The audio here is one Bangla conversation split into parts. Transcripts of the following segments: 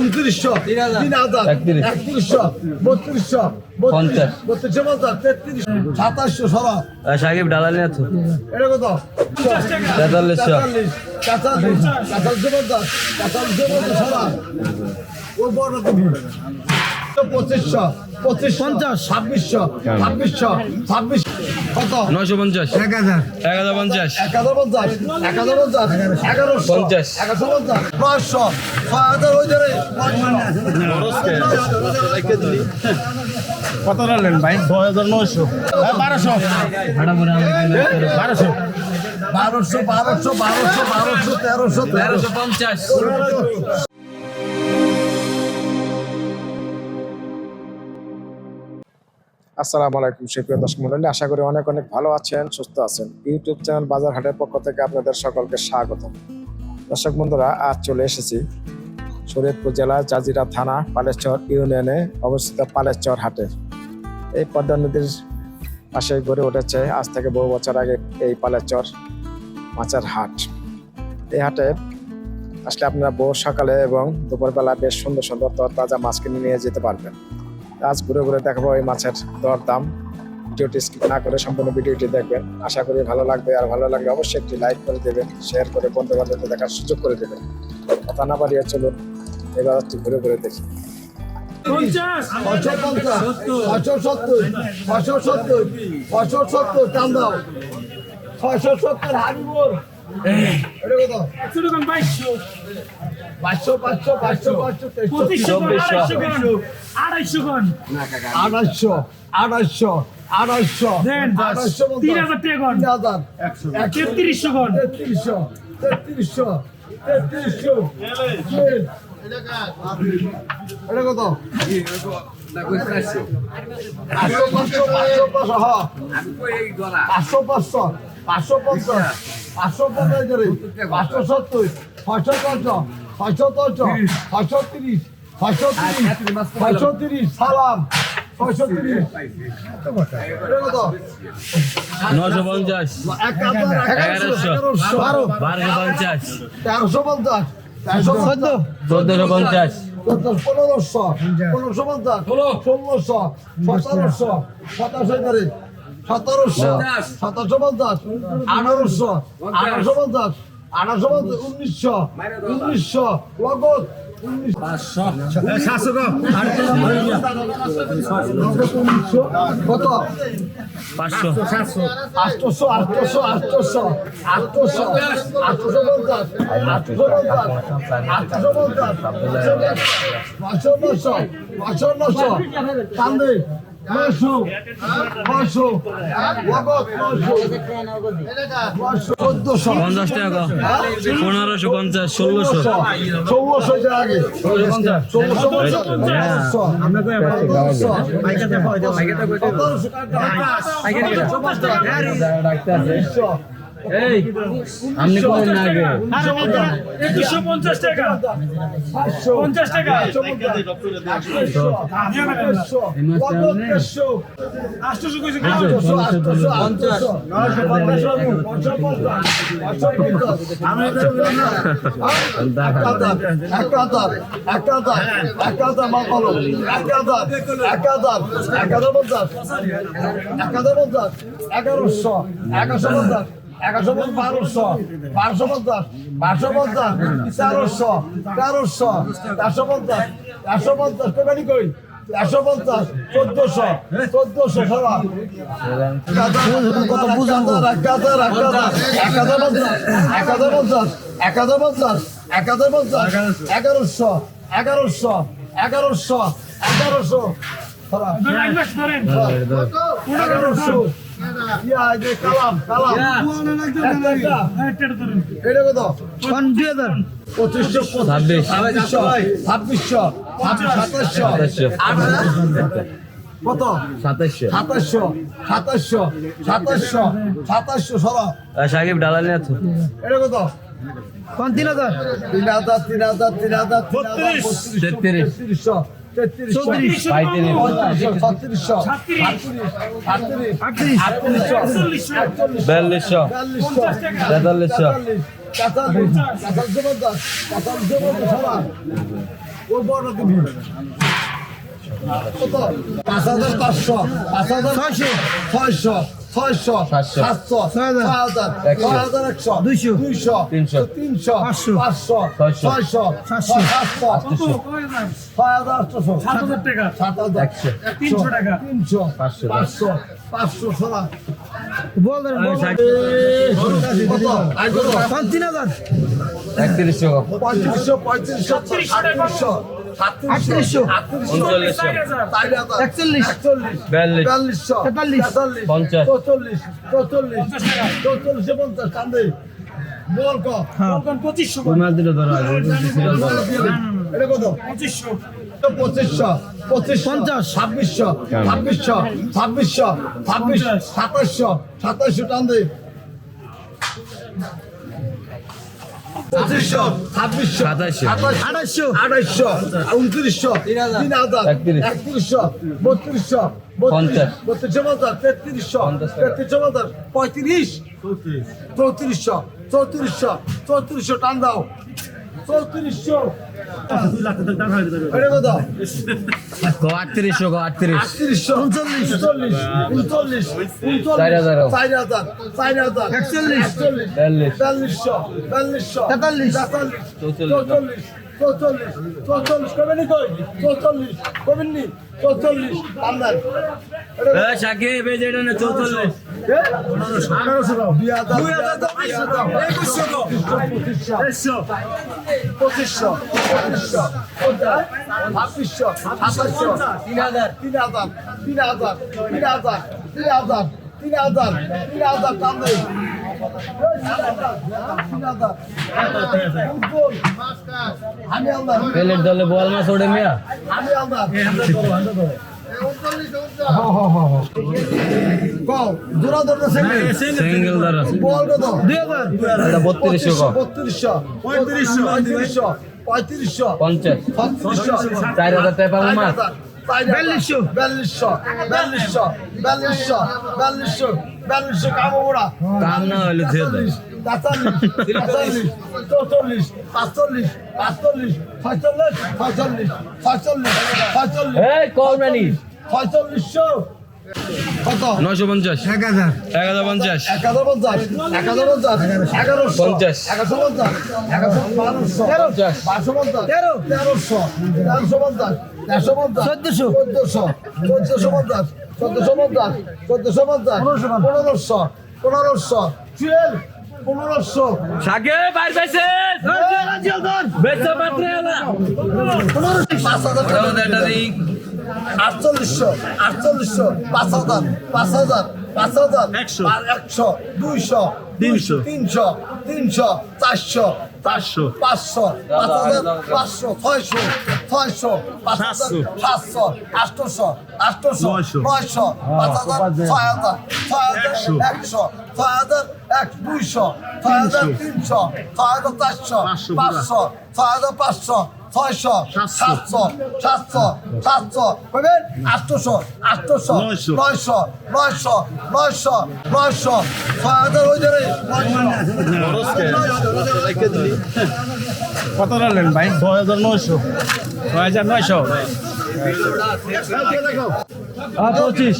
উনত্রিশশো তিন হাজার। একত্রিশ। একত্রিশশো বত্রিশশো পঞ্চাশ। বত্রিশশো পঞ্চাশ তেত্রিশ সাতাশশো সরা সাকিব ডালালি তো এটা কত? তেতাল্লিশশো তেতাল্লিশ তেতাল্লিশ তেতাল্লিশশো পঞ্চাশ। তেতাল্লিশশো পঞ্চাশ সরা ওর বড় পঁচিশশো পঁচিশ পঞ্চাশ। ছাব্বিশশো ছাব্বিশশো ছাব্বিশ। নয়শো পঞ্চাশ। এক হাজার। এক হাজার পঞ্চাশ। এক হাজার পঞ্চাশ। এক হাজার পঞ্চাশ। এগারোশো। পঞ্চাশ। এগারোশো পঞ্চাশ। পাঁচশো। ছয় হাজার ওই ধরে। কত নিলেন ভাই? ছয় হাজার নয়শো। বারোশো। বারোশো। বারোশো বারোশো বারোশো বারোশো তেরোশো তেরোশো। পঞ্চাশ। আসসালামু আলাইকুম, সুপ্রিয় দর্শক মন্ডলী। আশা করি অনেক অনেক ভালো আছেন, সুস্থ আছেন। ইউটিউব চ্যানেল বাজার হাটের পক্ষ থেকে আপনাদের সকলকে স্বাগত দর্শক বন্ধুরা, আজ চলে এসেছি শরীয়তপুর জেলার জাজিরা থানা, পালেশ্বর ইউনিয়নে অবস্থিত পালেশ্বর হাটে। এই পদ্মা নদীর পাশে গড়ে উঠেছে আজ থেকে বহু বছর আগে এই পালেশ্বর মাছের হাট। এই হাটে আসলে আপনারা ভোর সকালে এবং দুপুরবেলা বেশ সুন্দর সুন্দর তরতাজা মাছ কিনে নিয়ে যেতে পারবেন। আজ ঘুরে ঘুরে দেখাবো এই মাছের দর দাম। ভিডিওটি স্কিপ না করে সম্পূর্ণ ভিডিওটি দেখবেন। আশা করি ভালো লাগবে। আর ভালো লাগলে অবশ্যই একটি লাইক করে দেবেন শেয়ার করে বন্ধু বান্ধবদের দেখার সুযোগ করে দেবেন। কথা না বাড়িয়ে চলুন এবার একটু ঘুরে ঘুরে দেখি। ছশো সত্তর ছশো আড়াইশো আড়াইশো আড়াইশো আড়াইশো তিন হাজার টাকা তেত্রিশশো তেত্রিশশো তেত্রিশশো তেত্রিশশো এটা কত পাঁচশো পাঁচশো পাঁচশো হ্যাঁ পাঁচশো পাঁচশো পাঁচশো পঞ্চাশ পাঁচশো পঞ্চাশ করে। পাঁচশো সত্তর ছয়শো পঞ্চাশ ছয়শো পঞ্চাশ ছয়শো তিরিশ ছয়শো তিরিশ ছয়শো তিরিশ সালাম ছয়শো তিরিশ। এটা কত নশো পঞ্চাশ। এক হাজার এগারোশো। এগারোশো। বারো বারোশো পঞ্চাশ। তেরোশো পঞ্চাশ। তেরোশো চোদ্দ। চোদ্দশো পঞ্চাশ। পনেরোশো। পনেরোশো পঞ্চাশ। ষোলোশো। সতেরোশো সতেরোশো সতেরোশো সতেরোশো পঞ্চাশ আঠারোশো আঠারোশো পঞ্চাশ আঠারোশো পঞ্চাশ উনিশশো উনিশশো লগত কত পাঁচশো আটশোশো আটশোশো আটশোশো আটশোশো আটশোশো পঞ্চাশ আটশোশো পঞ্চাশ আটশোশো পঞ্চাশ পাঁচশো নশো পাঁচশো নশো নশো নশো নশো নশো চোদ্দশো পঞ্চাশ টাকা। পনেরোশো পঞ্চাশ ষোলোশো। ষোলোশো যে আগে। ষোলোশো। এই আপনি করেন না আগে? দুশো পঞ্চাশ টাকা। পঞ্চাশ টাকা। আটশোশো কইছে এগারোশো এগারোশো পঞ্চাশ। এগারোশো বারোশো বারোশো পঞ্চাশ বারোশো পঞ্চাশ তেরোশো তেরোশো চারশো পঞ্চাশ চারশো পঞ্চাশ কোকানি কই চারশো পঞ্চাশ চোদ্দশো চোদ্দশো সবা কত বুঝাবো? এক হাজার এক হাজার এক হাজার পঞ্চাশ এক হাজার পঞ্চাশ এক হাজার পঞ্চাশ এক হাজার পঞ্চাশ এগারোশো এগারোশো এগারোশো এগারোশো সরা ধরেন। এগারোশো এই যে কালাম কালাম। একটা, একটা ধরেন। এটা কত? পঁচিশশো ছাব্বিশ। ছাব্বিশশো সাতাশশো। সাতাশশো। কত? সাতাশশো। সাতাশশো সাতাশশো সাতাশশো সাতাশশো সরা। সাকিব ডালালি তো এটা কত? তিন হাজার? তিন হাজার তিন হাজার তিন হাজার তিন হাজার তেত্রিশ। বিয়াল্লিশশো তেতাল্লিশশো পাঁচ হাজার পাঁচশো পাঁচ হাজার ছয়শো ছয়শো ছয়শো সাতশো। ছয় হাজার একশো। ছয় হাজার একশো দুইশো। দুইশো তিনশো। তিনশো পাঁচশো। পাঁচশো ছয়শো। ছয়শো সাতশো। সাতশো ছয় হাজার আটশো সাত হাজার টাকা সাত হাজার তিনশো টাকা। তিনশো পাঁচশো। পাঁচশো পাঁচশো সোনা তিন হাজার একত্রিশশো পঁয়ত্রিশশো পঁয়ত্রিশশো সাতত্রিশশো আটত্রিশশো। একচল্লিশ। একচল্লিশ। বিয়াল্লিশ। বিয়াল্লিশশো। তেতাল্লিশ। পঞ্চাশ। চৌচল্লিশ। চৌচল্লিশ। চৌচল্লিশে পঞ্চাশ কান্দে বল ক পঁচিশশো। এটা কত? পঁচিশশো। পঁচিশশো। পঁচিশ পঞ্চাশ। ছাব্বিশশো। ছাব্বিশশো। ছাব্বিশশো। ছাব্বিশ সাতাশশো। সাতাশশো টান দে। পঁচিশশো ছাব্বিশশো সাতাশশো। আঠাশশো আড়াইশো উনত্রিশশো তিন হাজার একত্রিশ। একত্রিশশো বত্রিশশো পঞ্চাশ। বত্রিশশো পঞ্চাশ তেত্রিশশো। তেত্রিশশো পঞ্চাশ পঁয়ত্রিশ চৌত্রিশশো চৌত্রিশশো চৌত্রিশশো টান দাও চৌত্রিশশো। এটা কত? গো আটত্রিশশো গো আটত্রিশ। আটত্রিশশো উনচল্লিশ। উনচল্লিশ উনচল্লিশ উনচল্লিশ চার হাজার। চার হাজার চার হাজার একচল্লিশ। একচল্লিশ বিয়াল্লিশ। বিয়াল্লিশশো বিয়াল্লিশশো তেতাল্লিশ। তেতাল্লিশ চৌচল্লিশ। চৌচল্লিশ চৌচল্লিশ চৌচল্লিশ। কই চৌচল্লিশ। সাকিব চৌচল্লিশ। আঠারোশো দাও দুই হাজার দুই হাজার দাও একুশশো দাও পঁচিশশো পঁচিশশো পঁচিশশো ছাব্বিশশো দলে বল মাছ ওড়ে মিয়া আমি আলদার সিঙ্গেল ধরো বল কত দুই হাজার। এটা বত্রিশশো গো বত্রিশশো। পঁয়ত্রিশশো। পঁয়ত্রিশশো। পঁয়ত্রিশশো। পঞ্চাশ। ছত্রিশশো চার হাজার টাকা পাবো মাছ বিয়াল্লিশশো। বিয়াল্লিশশো। বিয়াল্লিশশো। বিয়াল্লিশশো। বিয়াল্লিশশো। বিয়াল্লিশশো। কামো ওরা কাম না হলে দিয়ে দেয় তেতাল্লিশ তেতাল্লিশ চৌচল্লিশ পাঁচচল্লিশ পাঁচচল্লিশ ছয়চল্লিশ ছয়চল্লিশ ছয়চল্লিশ ছয়চল্লিশশো। নয়শো পঞ্চাশ। এক হাজার। এক হাজার পঞ্চাশ। এক হাজার পঞ্চাশ। এক হাজার পঞ্চাশ। এগারোশো। পঞ্চাশ। এগারোশো পঞ্চাশ। এগারোশো বারোশো। পঞ্চাশ। বারোশো পঞ্চাশ। তেরো। তেরোশো। তেরোশো পঞ্চাশ। তেরোশো পঞ্চাশ। চোদ্দশো। চোদ্দশো। চোদ্দশো পঞ্চাশ। চোদ্দশো পঞ্চাশ। চোদ্দশো পঞ্চাশ। পনেরোশো পনেরোশো। টুয়েলভ পনেরোশো। সাকিব বাইর পাইছে বেচা মাত্র আটচল্লিশশো আটচল্লিশশো পাঁচ হাজার পাঁচ হাজার পাঁচ হাজার একশো। একশো দুইশো তিনশো। তিনশো তিনশো চারশো চারশো পাঁচশো পাঁচ হাজার পাঁচশো ছয়শো ছয়শো পাঁচ হাজার সাতশো। আটশোশো আটশোশো নয়শো। পাঁচ হাজার ছয় হাজার ছয় হাজার একশো। ছয় হাজার এক দুইশো ছয় হাজার তিনশো। ছয় হাজার চারশো পাঁচশো ছয় হাজার পাঁচশো ছয়শো সাতশো। সাতশো সাতশো বলবেন আটশোশো আটশোশো নয়শো। নয়শো নয়শো নয়শো ছয় হাজার ওই ধরে কত নিলেন ভাই? ছয় হাজার নয়শো। ছয় হাজার নয়শো? পঁচিশ।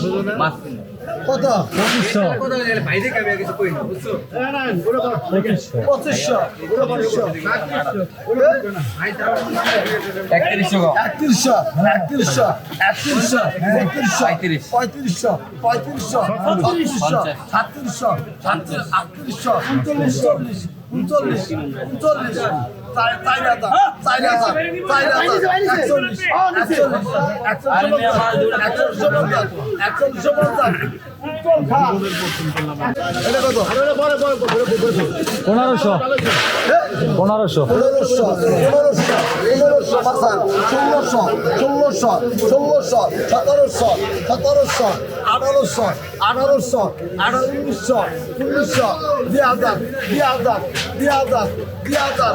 কত পঁচিশশো। পঁচিশশো। একত্রিশশো। একত্রিশশো। একত্রিশশো। একত্রিশশো। একত্রিশশো। পঁয়ত্রিশ। পঁয়ত্রিশশো। পঁয়ত্রিশশো। ছত্রিশশো। সাতত্রিশশো। সাতত্রিশ আটত্রিশশো উনচল্লিশ চল্লিশ উনচল্লিশ। উনচল্লিশ। পনেরোশো। পনেরোশো। পনেরোশো পনেরোশো ষোলোশো ষোলোশো ষোলোশো সতেরোশো সতেরোশো আঠারোশো আঠারোশো আঠারো উনিশশো উনিশশো দুই হাজার দুই হাজার দুই হাজার দুই হাজার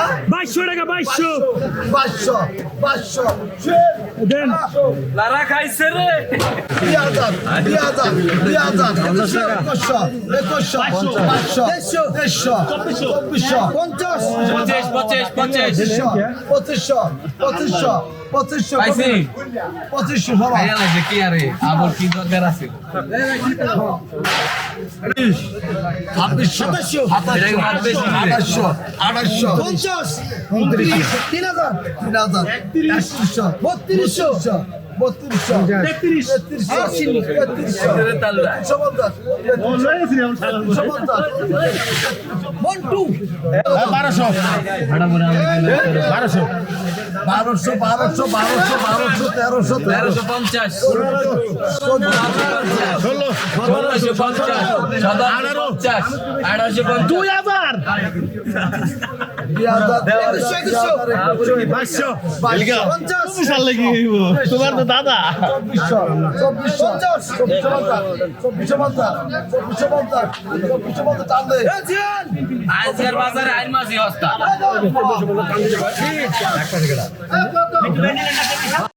একুশশো একুশশো একুশশো একুশশো একুশশো একুশশো একুশশো বাইশশো টাকা বাইশশো। পাঁচশো পাঁচশো দেন। লারা খাইছে রে। দুই হাজার দুই হাজার দুই হাজার। একুশশো একুশশো পাঁচশো দেড়শো। দেড়শো চব্বিশশো। পঞ্চাশ। পঁচিশ পঁচিশ পঁচিশ। পঁচিশশো পঁচিশশো পঁচিশশো। পঁচিশশো পাইছি। পঁচিশশো কি আরে? আবার কি দরকার আছে? বত্রিশশো। বারোশো। বারোশো। বারোশো বারোশো বারোশো বারোশো তেরোশো তেরোশো। পঞ্চাশ। ষোলোশো পঞ্চাশ। পঞ্চাশ। আঠারোশো পঞ্চাশ। দুই হাজার। তোমার তো দাদা। চব্বিশশো। চব্বিশশো। পঞ্চাশ। চব্বিশশো পঞ্চাশ। চব্বিশশো পঞ্চাশ। চব্বিশশো পঞ্চাশ। চব্বিশশো পঞ্চাশ টানলে আজকের বাজারে আইন মাসি হস্তা ¿Ah, cuánto?